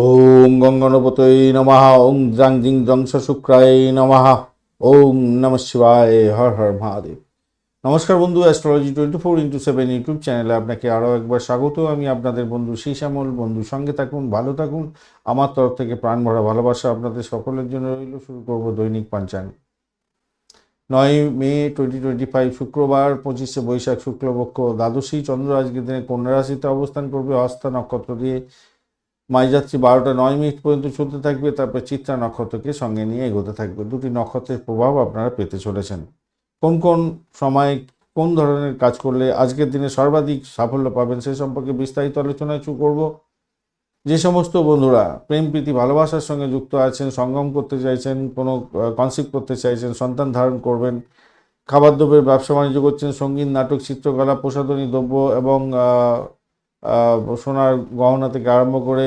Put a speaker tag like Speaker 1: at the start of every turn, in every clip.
Speaker 1: ওং গঙ্গনপতৈ নমঃ ওং জাং জিং জংস শুক্রায় নমঃ ওং নম শিবায়, হর হর মহাদেব। নমস্কার বন্ধু astrology twenty four into seven YouTube চ্যানেলে আপনাকে আরও একবার স্বাগত। আমি আপনাদের বন্ধু শ্যামল বন্ধু, সঙ্গে থাকুন, ভালো থাকুন। আমার তরফ থেকে প্রাণ ভরা ভালোবাসা আপনাদের সকলের জন্য রইল। শুরু করব দৈনিক পাঞ্চাঙ্গ। নয় মে টোয়েন্টি টোয়েন্টি ফাইভ শুক্রবার, পঁচিশে বৈশাখ, শুক্লপক্ষ, দ্বাদশী, চন্দ্র আজকের দিনে কন্যা রাশিতে অবস্থান করবে। হস্তা নক্ষত্র দিয়ে মাইযাত্রী বারোটা নয় মিনিট পর্যন্ত চলতে থাকবে, তারপর চিত্রা নক্ষত্রকে সঙ্গে নিয়ে এগোতে থাকবে। দুটি নক্ষত্রের প্রভাব আপনারা পেতে চলেছেন। কোন কোন সময় কোন ধরনের কাজ করলে আজকের দিনে সর্বাধিক সাফল্য পাবেন সে সম্পর্কে বিস্তারিত আলোচনায় চু করব। যে সমস্ত বন্ধুরা প্রেম, প্রীতি, ভালোবাসার সঙ্গে যুক্ত আছেন, সঙ্গম করতে চাইছেন, কোনো কনসিপ্ট করতে চাইছেন, সন্তান ধারণ করবেন খাবার দ্রব্যের ব্যবসা, বাণিজ্য করছেন, সংগীত, নাটক, চিত্রকলা, প্রসাধনী, দ্রব্য এবং সোনার গহনা থেকে আরম্ভ করে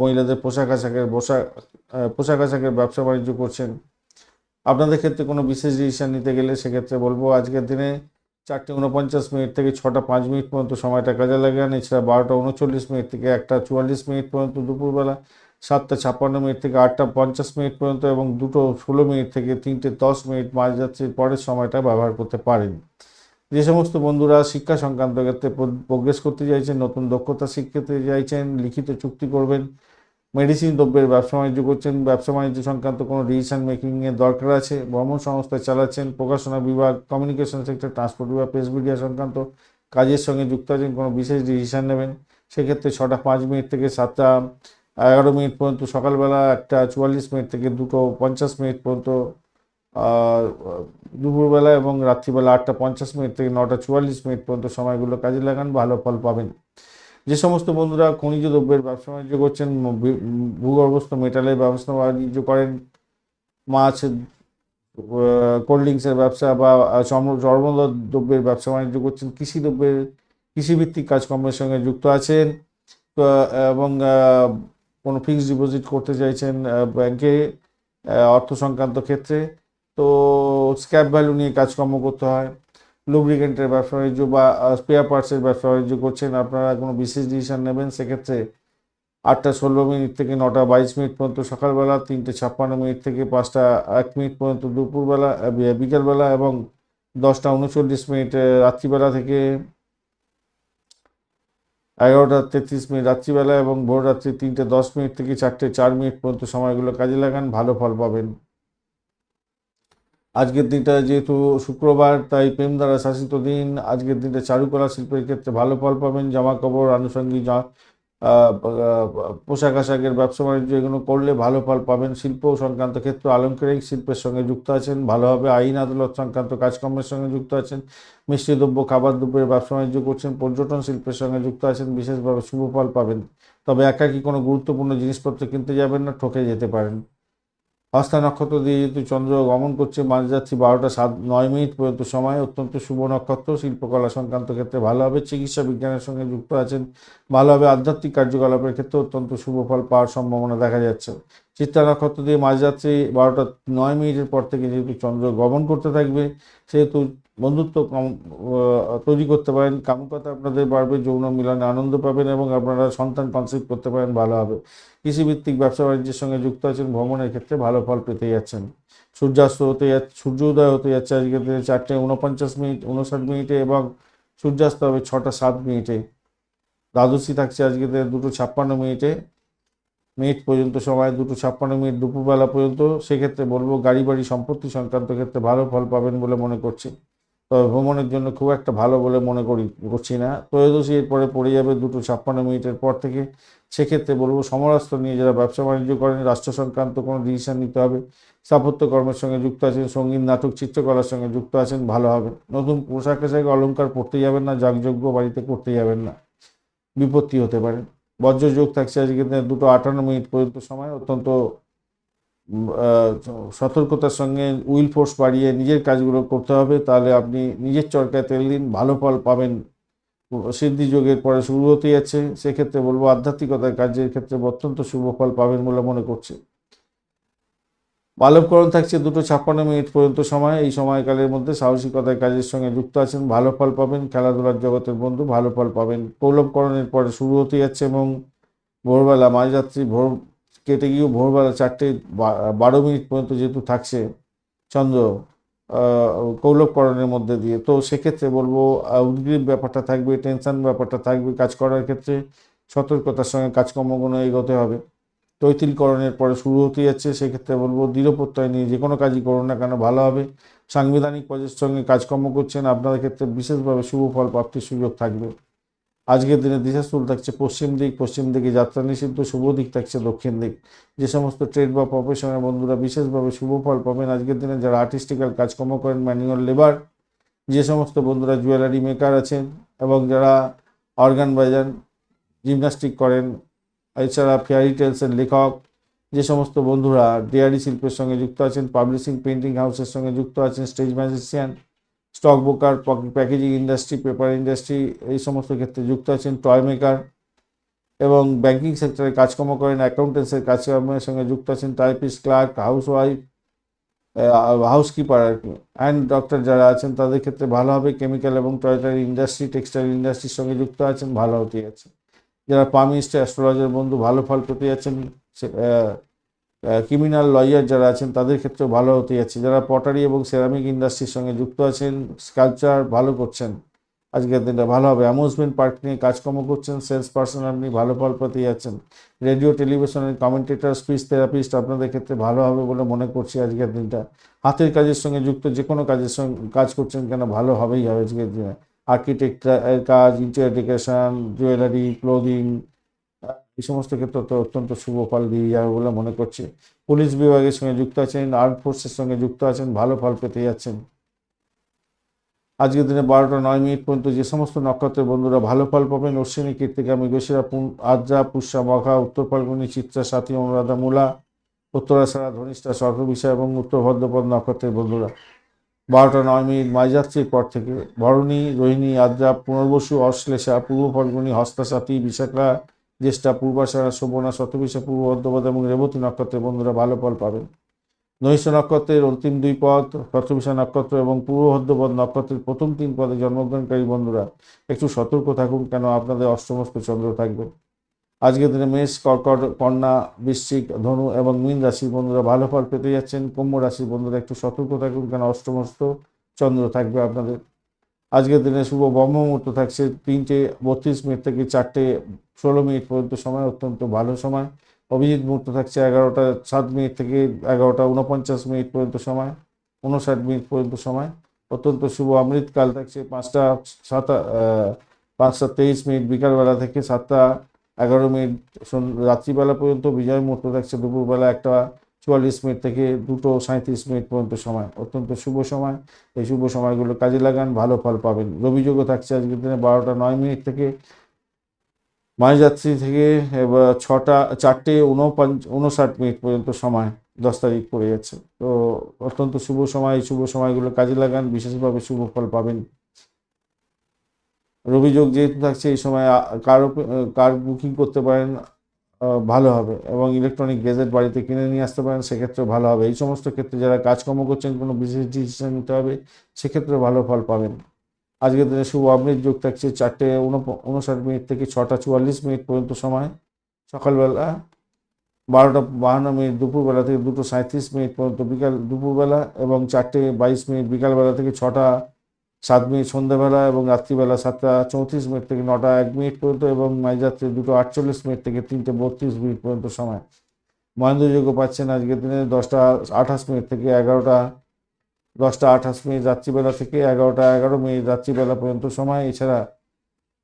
Speaker 1: মহিলাদের পোশাক আশাকের পোশাক পোশাক আশাকের ব্যবসা বাণিজ্য করছেন। আপনাদের ক্ষেত্রে কোনো বিশেষ ডিসিশন নিতে গেলে সেক্ষেত্রে বলব, আজকের দিনে চারটে উনপঞ্চাশ মিনিট থেকে ছটা পাঁচ মিনিট পর্যন্ত সময়টা কাজে লাগান এছাড়া বারোটা উনচল্লিশ মিনিট থেকে একটা চুয়াল্লিশ মিনিট পর্যন্ত দুপুরবেলা, সাতটা ছাপ্পান্ন মিনিট থেকে আটটা পঞ্চাশ মিনিট পর্যন্ত এবং দুটো ষোলো মিনিট থেকে তিনটে দশ মিনিট মাঝরাত্রির পরের সময়টা ব্যবহার করতে পারেন। যে সমস্ত বন্ধুরা শিক্ষা সংক্রান্ত ক্ষেত্রে প্রোগ্রেস করতে চাইছেন, নতুন দক্ষতা শিখতে চাইছেন, লিখিত চুক্তি করবেন মেডিসিন দ্রব্যের ব্যবসা বাণিজ্য করছেন, ব্যবসা বাণিজ্য সংক্রান্ত কোনো ডিসিশন মেকিংয়ের দরকার আছে, ভ্রমণ সংস্থা চালাচ্ছেন, প্রকাশনা বিভাগ কমিউনিকেশন সেক্টর ট্রান্সপোর্ট বিভাগ প্রেস মিডিয়া সংক্রান্ত কাজের সঙ্গে যুক্ত আছেন, কোনো বিশেষ ডিসিশন নেবেন। সেক্ষেত্রে ছটা পাঁচ মিনিট থেকে সাতটা এগারো মিনিট পর্যন্ত সকালবেলা একটা চুয়াল্লিশ মিনিট থেকে দুটো পঞ্চাশ মিনিট পর্যন্ত দুপুরবেলা এবং রাত্রিবেলা আটটা পঞ্চাশ মিনিট থেকে নটা চুয়াল্লিশ মিনিট পর্যন্ত সময়গুলো কাজে লাগান, ভালো ফল পাবেন। যে সমস্ত বন্ধুরা খনিজ দ্রব্যের ব্যবসা বাণিজ্য করছেন ভূগর্ভস্থ মেটালের ব্যবসা বাণিজ্য করেন, মাছ কোল্ড ড্রিঙ্কসের ব্যবসা বা চর্ম- দ্রব্যের ব্যবসা বাণিজ্য করছেন, কৃষি দ্রব্যের, কৃষিভিত্তিক কাজকর্মের সঙ্গে যুক্ত আছেন এবং কোনো ফিক্সড ডিপোজিট করতে চাইছেন ব্যাংকে অর্থ সংক্রান্ত ক্ষেত্রে। তো স্ক্র্যাপ ভ্যালু নিয়ে কাজকর্ম করতে হয় লুব্রিকেন্টের ব্যবসা বাণিজ্য বা স্পেয়ার পার্টসের ব্যবসা বাণিজ্য করছেন, আপনারা কোনো বিশেষ ডিসিশন নেবেন? সেক্ষেত্রে আটটা ষোলো মিনিট থেকে নটা বাইশ মিনিট পর্যন্ত সকালবেলা, তিনটে ছাপ্পান্ন মিনিট থেকে পাঁচটা এক মিনিট পর্যন্ত দুপুরবেলা বিকেলবেলা এবং দশটা উনচল্লিশ মিনিট রাত্রিবেলা থেকে এগারোটা তেত্রিশ মিনিট রাত্রিবেলা এবং ভোর রাত্রি তিনটে দশ মিনিট থেকে চারটে চার মিনিট পর্যন্ত সময়গুলো কাজে লাগান, ভালো ফল পাবেন। আজকের দিনটা যেহেতু শুক্রবার, তাই প্রেম দ্বারা শাসিত দিন। আজকের দিনটা চারুকলা শিল্পের ক্ষেত্রে ভালো ফল পাবেন জামা কাপড় আনুষঙ্গিক পোশাক আশাকের, ব্যবসা বাণিজ্য এগুলো করলে ভালো ফল পাবেন। শিল্প সংক্রান্ত ক্ষেত্রে আলংকারিক শিল্পের সঙ্গে যুক্ত আছেন ভালোভাবে আইন আদালত সংক্রান্ত কাজকর্মের সঙ্গে যুক্ত আছেন, মিষ্টি দ্রব্য, খাবার দ্রব্যের ব্যবসা বাণিজ্য করছেন, পর্যটন শিল্পের সঙ্গে যুক্ত আছেন, বিশেষভাবে শুভ ফল পাবেন। তবে একাকি কোনো গুরুত্বপূর্ণ জিনিসপত্র কিনতে যাবেন না, ঠকে যেতে পারেন। হস্তা নক্ষত্র দিয়ে যেহেতু চন্দ্র গমন করছে মাঝরাত্রি বারোটা সাত, নয় মিনিট পর্যন্ত সময়, অত্যন্ত শুভ নক্ষত্র। শিল্পকলা সংক্রান্ত ক্ষেত্রে ভালো হবে। চিকিৎসা বিজ্ঞানের সঙ্গে যুক্ত আছেন। ভালো হবে। আধ্যাত্মিক কার্যকলাপের ক্ষেত্রে অত্যন্ত শুভ ফল পাওয়ার সম্ভাবনা দেখা যাচ্ছে। চিত্রা নক্ষত্র দিয়ে মাঝরাত্রি বারোটা নয় মিনিটের পর থেকে যেহেতু চন্দ্র গমন করতে থাকবে, সেহেতু বন্ধুত্ব তৈরি করতে পারেন। কামুকতা আপনাদের বাড়বে, যৌন মিলনে আনন্দ পাবেন এবং আপনারা সন্তান কনসিপ্ট করতে পারেন, ভালো হবে। কৃষিভিত্তিক ব্যবসা বাণিজ্যের সঙ্গে যুক্ত আছেন, ভ্রমণের ক্ষেত্রে ভালো ফল পেতে যাচ্ছেন। সূর্যাস্ত হতে যাচ্ছে সূর্য উদয় হতে যাচ্ছে আজকে চারটে উনপঞ্চাশ মিনিট উনষাট মিনিটে এবং সূর্যাস্ত হবে ছটা সাত মিনিটে। দ্বাদশী থাকছে আজকে দুটো ছাপ্পান্ন মিনিটে। মিনিট পর্যন্ত সময়, দুটো ছাপ্পান্ন মিনিট দুপুরবেলা পর্যন্ত। সেক্ষেত্রে বলব, গাড়ি বাড়ি সম্পত্তি সংক্রান্ত ক্ষেত্রে ভালো ফল পাবেন বলে মনে করছি। তবে ভ্রমণের জন্য খুব একটা ভালো বলে মনে করি, করছি না। ত্রয়োদশী এরপরে পড়ে যাবে দুটো ছাপ্পান্ন মিনিটের পর থেকে। সেক্ষেত্রে বলব সমরাস্ত্র নিয়ে যারা ব্যবসা বাণিজ্য করেন, রাষ্ট্র সংক্রান্ত কোনো ডিসিশন নিতে হবে। স্থাপত্য কর্মের সঙ্গে যুক্ত আছেন, সংগীত, নাটক, চিত্রকলার সঙ্গে যুক্ত আছেন, ভালো হবে। নতুন পোশাক আশাক অলঙ্কার পড়তে যাবেন না, যাগযজ্ঞ বাড়িতে করতে যাবেন না। বিপত্তি হতে পারে। বজ্রযোগ থাকছে আজকে দুটো আটান্ন মিনিট পর্যন্ত সময়, অত্যন্ত সতর্কতার সঙ্গে উইল ফোর্স বাড়িয়ে নিজের কাজগুলো করতে হবে, তাহলে আপনি নিজের চরকায় তেল দিন, ভালো ফল পাবেন। সিদ্ধি যোগের পরে শুরু হতে যাচ্ছে সেক্ষেত্রে বলব আধ্যাত্মিকতার কাজের ক্ষেত্রে অত্যন্ত শুভ ফল পাবেন বলে মনে করছে। বালবকরণ থাকছে দুটো ছাপ্পান্ন মিনিট পর্যন্ত সময়, এই সময়কালের মধ্যে সাহসিকতার কাজের সঙ্গে যুক্ত আছেন, ভালো ফল পাবেন, খেলাধুলার জগতের বন্ধু, ভালো ফল পাবেন। পৌলবকরণের পরে শুরু হতে যাচ্ছে এবং ভোরবেলা মাঝরাত্রি ভোর কেটে গিয়েও ভোরবেলা চারটে বারো মিনিট পর্যন্ত যেহেতু থাকছে, চন্দ্র কৌলভকরণের মধ্যে দিয়ে, তো সেক্ষেত্রে বলব উদ্গ্রীব ব্যাপারটা থাকবে, টেনশন ব্যাপারটা থাকবে কাজ করার ক্ষেত্রে, সতর্কতার সঙ্গে কাজকর্মগুলো এগোতে হবে। তৈতিলকরণের পরে শুরু হতে যাচ্ছে, সেক্ষেত্রে বলব দৃঢ় প্রত্যয় নিয়ে যে কোনো কাজই করুন না কেন, ভালো হবে। সাংবিধানিক পদের সঙ্গে কাজকর্ম করছেন, আপনাদের ক্ষেত্রে বিশেষভাবে শুভ ফল প্রাপ্তির সুযোগ থাকবে। আজকের দিনে দিশাশুল থাকছে পশ্চিম দিক, পশ্চিম দিকে যাত্রা নিষিদ্ধ, শুভ দিক থাকছে দক্ষিণ দিক। যে সমস্ত ট্রেড বা প্রফেশনের বন্ধুরা বিশেষভাবে শুভ ফল পাবেন আজকের দিনে যারা আর্টিস্টিক্যাল কাজকর্ম করেন ম্যানুয়াল লেবার যে সমস্ত বন্ধুরা জুয়েলারি মেকার আছেন এবং যারা অর্গান বাজান জিমনাস্টিক করেন, এছাড়া ফেয়ারি টেলসের লেখক, যে সমস্ত বন্ধুরা ডেয়ারি শিল্পের সঙ্গে যুক্ত আছেন পাবলিশিং পেন্টিং হাউসের সঙ্গে যুক্ত আছেন stage magician stock broker packaging industry paper industry এই সমস্ত ক্ষেত্রে যুক্ত আছেন টয় মেকার এবং ব্যাংকিং সেক্টরে কাজকর্ম করেন অ্যাকাউন্টেন্সের কাজকর্মের সঙ্গে যুক্ত আছেন typist clerk house wife housekeeper আর কি। অ্যান্ড ডক্টর যারা আছেন, তাদের ক্ষেত্রে ভালো হবে কেমিক্যাল এবং টয়টারি ইন্ডাস্ট্রি টেক্সটাইল ইন্ডাস্ট্রির সঙ্গে যুক্ত আছেন, ভালো হতে যাচ্ছে যারা পামিস্টে অ্যাস্ট্রোলজার বন্ধু, ভালো ফল পেতে যাচ্ছেন ক্রিমিনাল লয়ার যারা আছেন, তাদের ক্ষেত্রেও ভালো হতে যাচ্ছে। যারা পটারি এবং সেরামিক ইন্ডাস্ট্রির সঙ্গে যুক্ত আছেন স্কালচার ভালো করছেন, আজকের দিনটা ভালো হবে। অ্যামিউজমেন্ট পার্ক নিয়ে কাজকর্ম করছেন সেলস পার্সন আপনি ভালো ফল পেতে যাচ্ছেন। রেডিও টেলিভিশনের কমেন্টেটর স্পিচ থেরাপিস্ট আপনাদের ক্ষেত্রে ভালো হবে বলে মনে করছি আজকের দিনটা। হাতের কাজের সঙ্গে যুক্ত যে কোনো কাজের সঙ্গে কাজ করছেন কেন, ভালো হবেই হবে আজকের দিনে। আর্কিটেক্টের কাজ ইন্টেরিয়র ডেকোরেশন জুয়েলারি ক্লোদিং এই সমস্ত ক্ষেত্রে তো অত্যন্ত শুভ ফল দিয়ে যাবে বলে মনে করছে। পুলিশ বিভাগের সঙ্গে যুক্ত আছেন আর্ম ফোর্সের সঙ্গে যুক্ত আছেন, ভালো ফল পেতে যাচ্ছেন। আজকের দিনে বারোটা নয় মিনিট পর্যন্ত যে সমস্ত নক্ষত্রের বন্ধুরা ভালো ফল পাবেন, অশ্বিনী, কীর্তিকা, মৃগশিরা আদ্রা, পুষ্যা, মঘা, উত্তর ফাল্গুনী, চিত্রা, সাথী, অনুরাধা, মূলা উত্তরাশারা ধনিষ্ঠা সর্ববিষয় এবং উত্তর ভদ্রপদ নক্ষত্রের বন্ধুরা। বারোটা নয় মিনিট মাইযাত্রীর পর থেকে, ভরণী, রোহিণী, আদ্রা, পুনর্বসু, অশ্লেষা, পূর্ব ফাল্গুনী হস্তাসাথী বিশাখা জ্যেষ্ঠা পূর্বাশারা শোভনা শতবিশা পূর্ব ভদ্রপদ এবং রেবতী নক্ষত্রের বন্ধুরা ভালো ফল পাবেন। নৈশ নক্ষত্রের অন্তিম দুই পদ শতবিশা নক্ষত্র এবং পূর্ব ভদ্রপদ নক্ষত্রের প্রথম তিন পদে জন্মগ্রহণকারী বন্ধুরা, একটু সতর্ক থাকুন কেন আপনাদের অষ্টমস্ত চন্দ্র থাকবে। আজকের দিনে মেষ, কর্কট, কন্যা, বৃশ্চিক, ধনু এবং মীন রাশির বন্ধুরা ভালো ফল পেতে যাচ্ছেন। কুম্ভ রাশির বন্ধুরা একটু সতর্ক থাকুন কেন অষ্টমস্ত চন্দ্র থাকবে আপনাদের। আজকের দিনে শুভ ব্রহ্ম মুহূর্ত থাকছে তিনটে বত্রিশ মিনিট থেকে চারটে ষোলো মিনিট পর্যন্ত সময়, অত্যন্ত ভালো সময়। অভিজিৎ মুহূর্ত থাকছে এগারোটা সাত মিনিট থেকে এগারোটা উনপঞ্চাশ মিনিট পর্যন্ত সময় উনষাট মিনিট পর্যন্ত সময়। অত্যন্ত শুভ অমৃতকাল থাকছে পাঁচটা সাতটা পাঁচটা তেইশ মিনিট বিকালবেলা থেকে সাতটা এগারো মিনিট রাত্রিবেলা পর্যন্ত বিজয় মুহূর্ত থাকছে দুপুরবেলা একটা চুয়াল্লিশ মিনিট থেকে দুটো সাঁত্রিশ মিনিট পর্যন্ত সময়, অত্যন্ত শুভ সময়। এই শুভ সময়গুলো কাজে লাগান, ভালো ফল পাবেন। রবিযোগও থাকছে আজকের দিনে বারোটা নয় মিনিট থেকে। মাঝযাত্রী থেকে এবার ছটা, চারটে উনপঞ্চ, উনষাট মিনিট পর্যন্ত সময় দশ তারিখ পড়ে যাচ্ছে। তো অত্যন্ত শুভ সময়, এই শুভ সময়গুলো কাজে লাগান, বিশেষভাবে শুভ ফল পাবেন। রবিযোগ যেহেতু থাকছে, এই সময় কার কার বুকিং করতে পারেন ভালো হবে এবং ইলেকট্রনিক গেজেট বাড়িতে কিনে নিয়ে আসতে পারেন, সেক্ষেত্রেও ভালো হবে। এই সমস্ত ক্ষেত্রে যারা কাজকর্ম করছেন, কোনো বিশেষ ডিসিশন নিতে হবে সেক্ষেত্রে ভালো ফল পাবেন। আজকের দিনে শুভ অমৃত যোগ থাকছে চারটে উনষাট মিনিট থেকে ছটা চুয়াল্লিশ মিনিট পর্যন্ত সময়। সকালবেলা বারোটা বাহান্ন মিনিট, দুপুরবেলা থেকে দুটো সাঁত্রিশ মিনিট পর্যন্ত বিকাল, দুপুরবেলা এবং চারটে বাইশ মিনিট বিকালবেলা থেকে ছটা সাত মিনিট সন্ধ্যাবেলা এবং রাত্রিবেলা সাতটা চৌত্রিশ মিনিট থেকে নটা এক মিনিট পর্যন্ত এবং মাঝরাত্রি দুটো আটচল্লিশ মিনিট থেকে তিনটে বত্রিশ মিনিট পর্যন্ত সময়। মহেন্দ্রযোগ্য পাচ্ছেন আজকের দিনে দশটা আঠাশ মিনিট থেকে এগারোটা, দশটা আঠাশ মিনিট রাত্রিবেলা থেকে এগারোটা এগারো মিনিট রাত্রিবেলা পর্যন্ত সময়। এছাড়া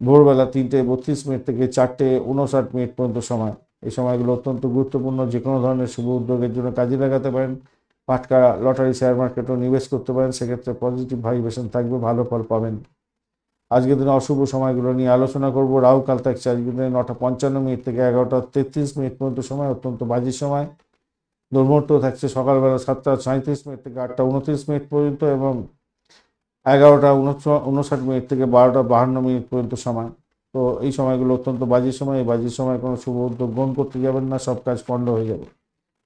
Speaker 1: ভোরবেলা তিনটে বত্রিশ মিনিট থেকে চারটে উনষাট মিনিট পর্যন্ত সময়। এই সময়গুলো অত্যন্ত গুরুত্বপূর্ণ। যে কোনো ধরনের শুভ উদ্যোগের জন্য কাজে লাগাতে পারেন। পাটকা লটারি শেয়ার মার্কেটও নিবেশ করতে পারেন, সেক্ষেত্রে পজিটিভ ভাইব্রেশন থাকবে, ভালো ফল পাবেন। আজকের দিনে অশুভ সময়গুলো নিয়ে আলোচনা করব। রাহু, কাল থাকছে আজকের দিনে নটা পঞ্চান্ন মিনিট থেকে এগারোটা তেত্রিশ মিনিট পর্যন্ত সময়, অত্যন্ত বাজে সময়। দুর্মুহূর্ত থাকছে সকালবেলা সাতটা সাঁত্রিশ মিনিট থেকে আটটা উনত্রিশ মিনিট পর্যন্ত এবং এগারোটা উনষাট মিনিট থেকে বারোটা বাহান্ন মিনিট পর্যন্ত সময়। তো এই সময়গুলো অত্যন্ত বাজে সময়। এই বাজে সময় কোনো শুভ উদ্যোগ গ্রহণ করতে যাবেন না। সব কাজ পণ্ড হয়ে যাবে।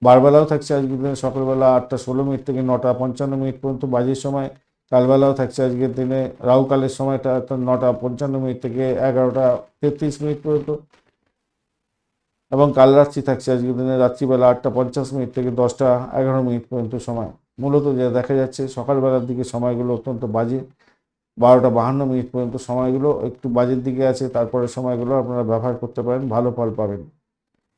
Speaker 1: বারবেলাও থাকছে আজকের দিনে, সকালবেলা আটটা ষোলো মিনিট থেকে নটা পঞ্চান্ন মিনিট পর্যন্ত বাজে সময়, কালবেলাও থাকছে আজকের দিনে, রাহুকালের সময়টা নটা পঞ্চান্ন মিনিট থেকে এগারোটা তেত্রিশ মিনিট পর্যন্ত। এবং কাল রাত্রি থাকছে আজকের দিনে, রাত্রিবেলা আটটা পঞ্চাশ মিনিট থেকে দশটা এগারো মিনিট পর্যন্ত সময়। মূলত যা দেখা যাচ্ছে, সকালবেলার দিকে সময়গুলো অত্যন্ত বাজে। বারোটা বাহান্ন মিনিট পর্যন্ত সময়গুলো একটু বাজের দিকে আছে, তারপরে সময়গুলো আপনারা ব্যবহার করতে পারেন, ভালো ফল পাবেন।